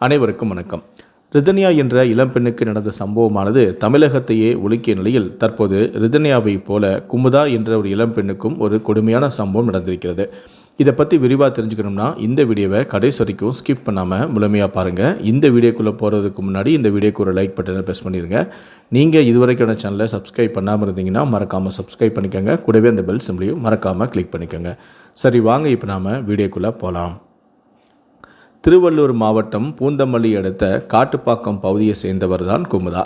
அனைவருக்கும் வணக்கம். ரிதன்யா என்ற இளம்பெண்ணுக்கு நடந்த சம்பவமானது தமிழகத்தையே ஒழுக்கிய நிலையில் தற்போது ரிதன்யாவைப் போல குமுதா என்ற ஒரு இளம்பெண்ணுக்கும் ஒரு கொடுமையான சம்பவம் நடந்திருக்கிறது. இதை பற்றி விரிவாக தெரிஞ்சுக்கணும்னா இந்த வீடியோவை கடைசி வரைக்கும் ஸ்கிப் பண்ணாமல் முழுமையாக பாருங்கள் இந்த வீடியோக்குள்ளே போகிறதுக்கு முன்னாடி இந்த வீடியோக்கு ஒரு லைக் பட்டனை ப்ரெஸ் பண்ணிடுங்க நீங்கள் இதுவரைக்கான சேனலை சப்ஸ்கிரைப் பண்ணாமல் இருந்தீங்கன்னா மறக்காமல் சப்ஸ்கிரைப் பண்ணிக்கோங்க. கூடவே அந்த பெல் சிம்லையும் மறக்காமல் கிளிக் பண்ணிக்கோங்க. சரி வாங்க இப்போ நாம் வீடியோக்குள்ளே போகலாம் திருவள்ளூர் மாவட்டம் பூந்தமல்லி அடுத்த காட்டுப்பாக்கம் பகுதியை சேர்ந்தவர் தான் குமுதா.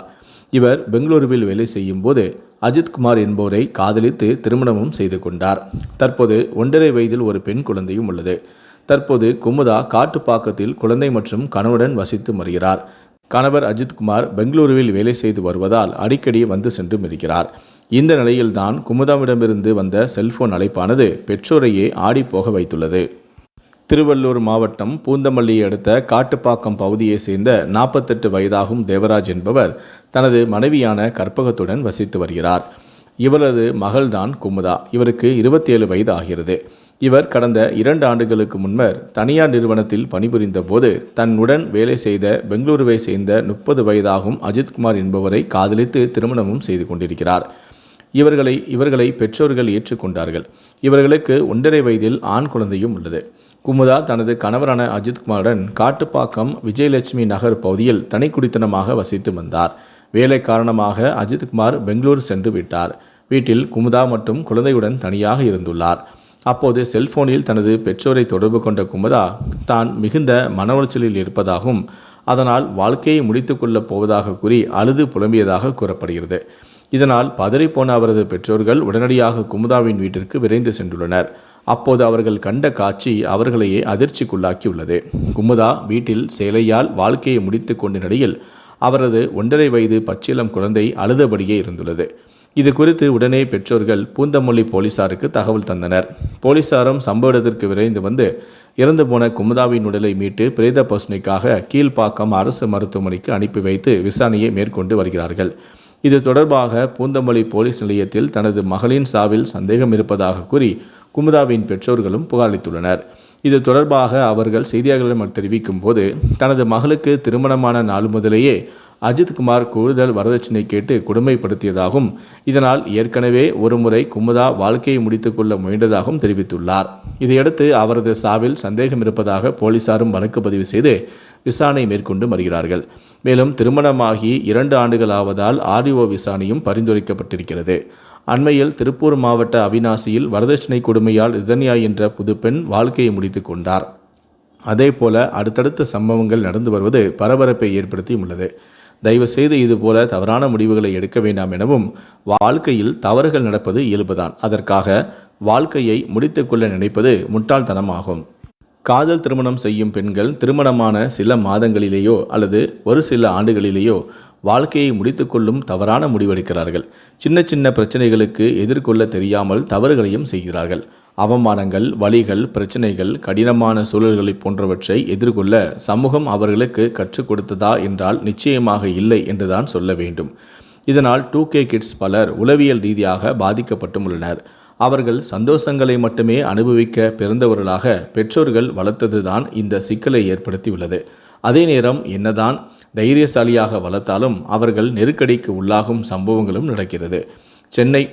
இவர் பெங்களூருவில் வேலை செய்யும் போது அஜித்குமார் என்பவரை காதலித்து திருமணமும் செய்து கொண்டார். தற்போது ஒன்றரை வயதில் ஒரு பெண் குழந்தையும் உள்ளது. தற்போது குமுதா காட்டுப்பாக்கத்தில் குழந்தை மற்றும் கணவனுடன் வசித்து வருகிறார். கணவர் அஜித்குமார் பெங்களூருவில் வேலை செய்து வருவதால் அடிக்கடி வந்து சென்றும் இருக்கிறார். இந்த நிலையில்தான் குமுதாவிடமிருந்து வந்த செல்போன் அழைப்பானது பெற்றோரையே ஆடிப்போக வைத்துள்ளது. திருவள்ளூர் மாவட்டம் பூந்தமல்லியை அடுத்த காட்டுப்பாக்கம் பகுதியைச் சேர்ந்த நாற்பத்தெட்டு வயதாகும் தேவராஜ் என்பவர் தனது மனைவியான கற்பகத்துடன் வசித்து வருகிறார். இவரது மகள்தான் குமுதா. இவருக்கு இருபத்தேழு வயது ஆகிறது இவர் கடந்த இரண்டு ஆண்டுகளுக்கு முன்னர் தனியார் நிறுவனத்தில் பணிபுரிந்த போது தன்னுடன் வேலை செய்த பெங்களூருவை சேர்ந்த முப்பது வயதாகும் அஜித்குமார் என்பவரை காதலித்து திருமணமும் செய்து கொண்டிருக்கிறார். இவர்களை இவர்களை பெற்றோர்கள் ஏற்றுக்கொண்டார்கள். இவர்களுக்கு ஒன்றரை வயதில் ஆண் குழந்தையும் உள்ளது. குமுதா தனது கணவரான அஜித்குமாருடன் காட்டுப்பாக்கம் விஜயலட்சுமி நகர் பகுதியில் தனிக்குடித்தனமாக வசித்து வந்தார். வேலை காரணமாக அஜித்குமார் பெங்களூர் சென்று விட்டார். வீட்டில் குமுதா மற்றும் குழந்தையுடன் தனியாக இருந்துள்ளார். அப்போது செல்போனில் தனது பெற்றோரை தொடர்பு கொண்ட குமுதா தான் மிகுந்த மன உளைச்சலில் இருப்பதாகவும் அதனால் வாழ்க்கையை முடித்துக்கொள்ளப் போவதாக கூறி அழுது புலம்பியதாக கூறப்படுகிறது. இதனால் பதறிப்போன அவரது பெற்றோர்கள் உடனடியாக குமுதாவின் வீட்டிற்கு விரைந்து சென்றுள்ளனர். அப்போது அவர்கள் கண்ட காட்சி அவர்களையே அதிர்ச்சிக்குள்ளாக்கியுள்ளது. குமுதா வீட்டில் சேலையால் வாழ்க்கையை முடித்து கொண்ட நிலையில் அவரது ஒன்றரை வயது பச்சிளம் குழந்தை அழுதபடியே இருந்துள்ளது. இது குறித்து உடனே பெற்றோர்கள் பூந்தமல்லி போலீசாருக்கு தகவல் தந்தனர். போலீசாரும் சம்பவ இடத்திற்கு விரைந்து வந்து இறந்து போன குமுதாவின் உடலை மீட்டு பிரேத பசுனைக்காக கீழ்ப்பாக்கம் அரசு மருத்துவமனைக்கு அனுப்பி வைத்து விசாரணையை மேற்கொண்டு வருகிறார்கள். இது தொடர்பாக பூந்தமல்லி போலீஸ் நிலையத்தில் தனது மகளின் சாவில் சந்தேகம் இருப்பதாக கூறி குமுதாவின் பெற்றோர்களும் புகாரளித்துள்ளனர். இது தொடர்பாக அவர்கள் செய்தியாளர்களிடம் தெரிவிக்கும் போது தனது மகளுக்கு திருமணமான நாள் முதலேயே அஜித்குமார் கூடுதல் வரதட்சணை கேட்டு கொடுமைப்படுத்தியதாகவும் இதனால் ஏற்கனவே ஒருமுறை குமுதா வாழ்க்கையை முடித்துக்கொள்ள முயன்றதாகவும் தெரிவித்துள்ளார். இதையடுத்து அவரது சாவில் சந்தேகம் இருப்பதாக போலீசாரும் வழக்கு பதிவு செய்து விசாரணை மேற்கொண்டு வருகிறார்கள். மேலும் திருமணமாகி இரண்டு ஆண்டுகள் ஆவதால் ஆர்டிஓ விசாரணையும் பரிந்துரைக்கப்பட்டிருக்கிறது. அண்மையில் திருப்பூர் மாவட்ட அவினாசியில் வரதட்சணை கொடுமையால் ரிதன்யா என்ற புதுப்பெண் வாழ்க்கையை முடித்து கொண்டார். அதேபோல அடுத்தடுத்த சம்பவங்கள் நடந்து வருவது பரபரப்பை ஏற்படுத்தி உள்ளது தயவு செய்து இதுபோல தவறான முடிவுகளை எடுக்க வேண்டாம் எனவும் வாழ்க்கையில் தவறுகள் நடப்பது இயல்புதான். அதற்காக வாழ்க்கையை முடித்துக்கொள்ள நினைப்பது முட்டாள்தனமாகும். காதல் திருமணம் செய்யும் பெண்கள் திருமணமான சில மாதங்களிலேயோ அல்லது ஒரு சில ஆண்டுகளிலேயோ வாழ்க்கையை முடித்துக்கொள்ளும் தவறான முடிவெடுக்கிறார்கள். சின்ன சின்ன பிரச்சனைகளுக்கு எதிர்கொள்ள தெரியாமல் தவறுகளையும் செய்கிறார்கள். அவமானங்கள் வழிகள் பிரச்சனைகள் கடினமான சூழல்களை போன்றவற்றை எதிர்கொள்ள சமூகம் அவர்களுக்கு கற்றுக் கொடுத்ததா என்றால் நிச்சயமாக இல்லை என்றுதான் சொல்ல வேண்டும். இதனால் டூ கே கிட்ஸ் பலர் உளவியல் ரீதியாக பாதிக்கப்பட்டும் உள்ளனர். அவர்கள் சந்தோஷங்களை மட்டுமே அனுபவிக்க பிறந்தவர்களாக பெற்றோர்கள் வளர்த்ததுதான் இந்த சிக்கலை ஏற்படுத்தியுள்ளது. அதே நேரம் என்னதான் தைரியசாலியாக வளர்த்தாலும் அவர்கள் நெருக்கடிக்கு உள்ளாகும் சம்பவங்களும் நடக்கிறது. சென்னை